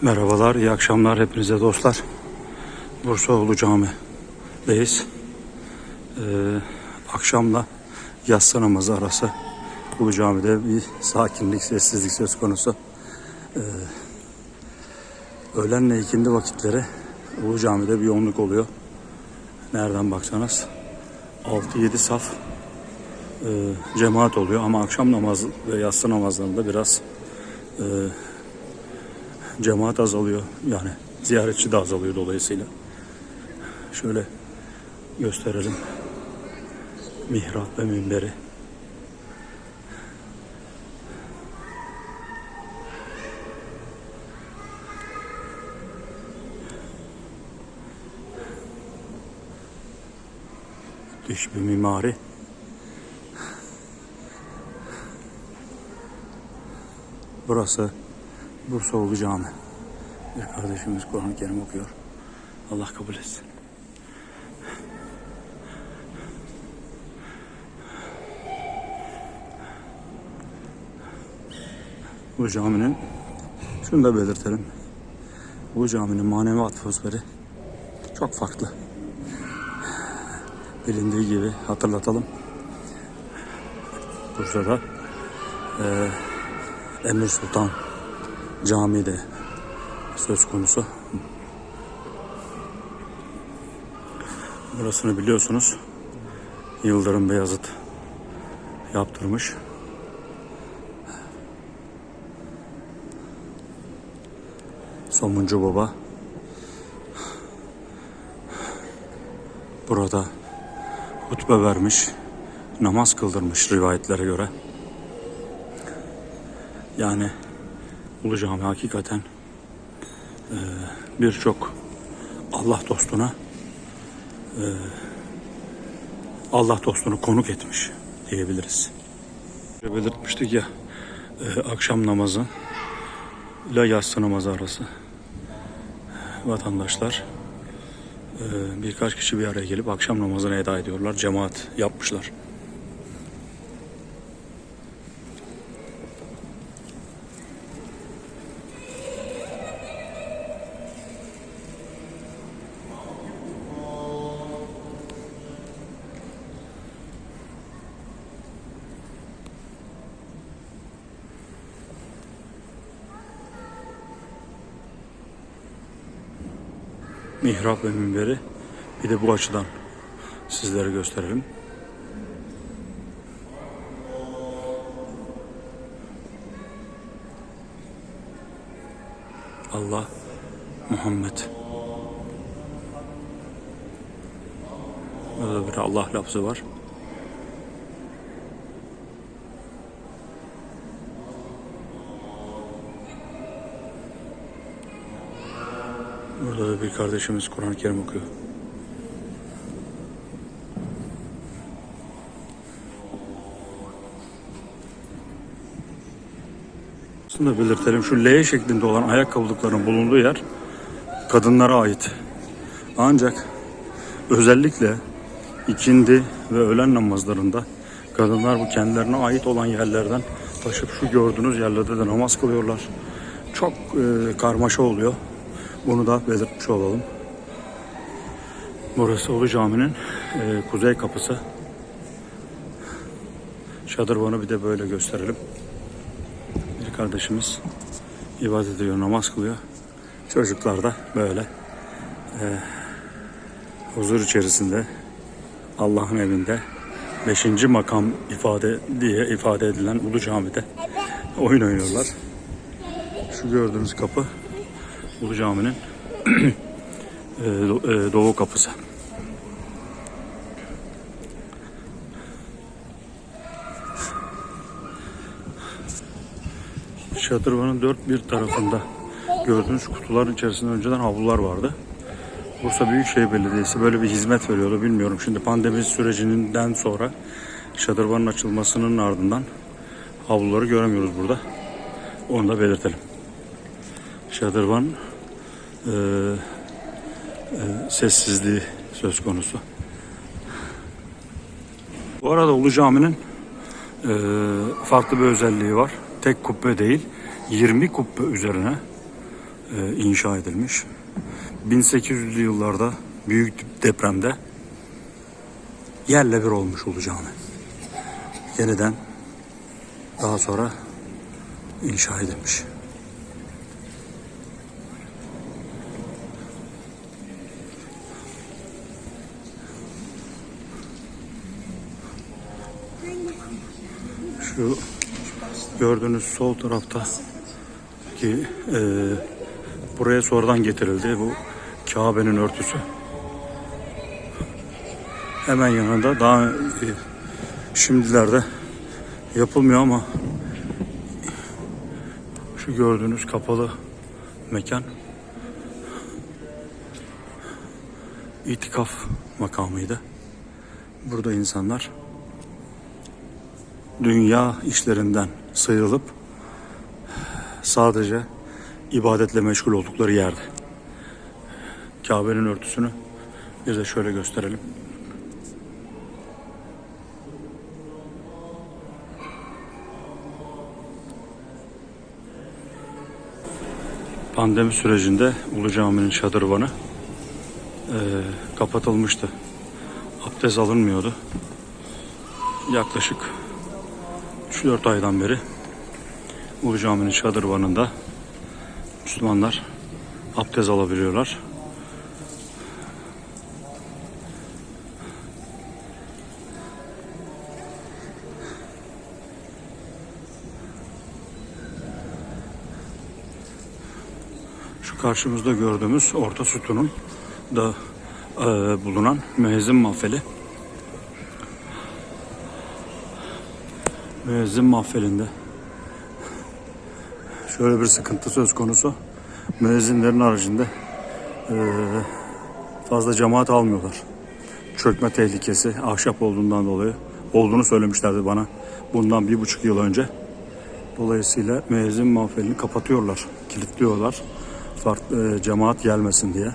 Merhabalar, iyi akşamlar hepinize dostlar. Bursaoğlu Cami'deyiz. Ee, akşamla yatsı namazı arası Ulu Cami'de bir sakinlik, sessizlik söz konusu. Ee, öğlenle ikindi vakitleri Ulu Cami'de bir yoğunluk oluyor. Nereden baksanız 6-7 saf e, cemaat oluyor ama akşam namazı ve yatsı namazlarında biraz e, cemaat azalıyor. Yani ziyaretçi de azalıyor dolayısıyla. Şöyle gösterelim. Mihrap ve minberi. Müthiş bir mimari. Burası Bursaoğlu Cami. Bir kardeşimiz Kur'an-ı Kerim okuyor. Allah kabul etsin. Bu caminin şunu da belirtelim. Bu caminin manevi atmosferi çok farklı. Bilindiği gibi hatırlatalım. Bursa'da eee Emir Sultan Camii de söz konusu. Burasını biliyorsunuz. Yıldırım Beyazıt yaptırmış. Somuncu Baba burada hutbe vermiş, namaz kıldırmış rivayetlere göre. Yani Ulu hakikaten e, birçok Allah dostuna e, Allah dostunu konuk etmiş diyebiliriz. Belirtmiştik ya e, akşam namazı ile yatsı namazı arası vatandaşlar e, birkaç kişi bir araya gelip akşam namazını eda ediyorlar. Cemaat yapmışlar. Mihrap ve minberi bir de bu açıdan sizlere gösterelim. Allah Muhammed Burada bir Allah lafzı var. Bir kardeşimiz Kur'an-ı Kerim okuyor. Aslında belirtelim şu L şeklinde olan ayakkabılıkların bulunduğu yer kadınlara ait. Ancak özellikle ikindi ve öğlen namazlarında kadınlar bu kendilerine ait olan yerlerden taşıp şu gördüğünüz yerlerde de namaz kılıyorlar. Çok e, karmaşa oluyor. Bunu da belirtmiş olalım. Burası Ulu Cami'nin e, kuzey kapısı. Şadırvanı bir de böyle gösterelim. Bir kardeşimiz ibadet ediyor, namaz kılıyor. Çocuklar da böyle e, huzur içerisinde Allah'ın evinde beşinci makam ifade diye ifade edilen Ulu Cami'de oyun oynuyorlar. Şu gördüğünüz kapı Ulu Cami'nin e, e, doğu kapısı. Şadırvanın dört bir tarafında gördüğünüz kutuların içerisinde önceden havlular vardı. Bursa Büyükşehir Belediyesi böyle bir hizmet veriyordu bilmiyorum. Şimdi pandemi sürecinden sonra şadırvanın açılmasının ardından havluları göremiyoruz burada. Onu da belirtelim. Şadırvan e, e, sessizliği söz konusu. Bu arada Ulu Cami'nin e, farklı bir özelliği var. Tek kubbe değil, 20 kubbe üzerine e, inşa edilmiş. 1800'lü yıllarda büyük depremde yerle bir olmuş olacağını. Yeniden daha sonra inşa edilmiş. Şu gördüğünüz sol tarafta ki e, buraya sonradan getirildi bu Kabe'nin örtüsü. Hemen yanında daha e, şimdilerde yapılmıyor ama şu gördüğünüz kapalı mekan itikaf makamıydı. Burada insanlar dünya işlerinden sıyrılıp sadece ibadetle meşgul oldukları yerde. Kabe'nin örtüsünü bir de şöyle gösterelim. Pandemi sürecinde Ulu Cami'nin şadırvanı eee, kapatılmıştı. Abdest alınmıyordu. Yaklaşık 3-4 aydan beri Ulu Cami'nin şadırvanında Müslümanlar abdest alabiliyorlar. Şu karşımızda gördüğümüz orta sütunun da eee, bulunan müezzin mahfeli. Müezzin mahfelinde şöyle bir sıkıntı söz konusu. Müezzinlerin haricinde eee, fazla cemaat almıyorlar. Çökme tehlikesi ahşap olduğundan dolayı olduğunu söylemişlerdi bana bundan bir buçuk yıl önce. Dolayısıyla müezzin mahfelini kapatıyorlar, kilitliyorlar. Farklı eee, cemaat gelmesin diye.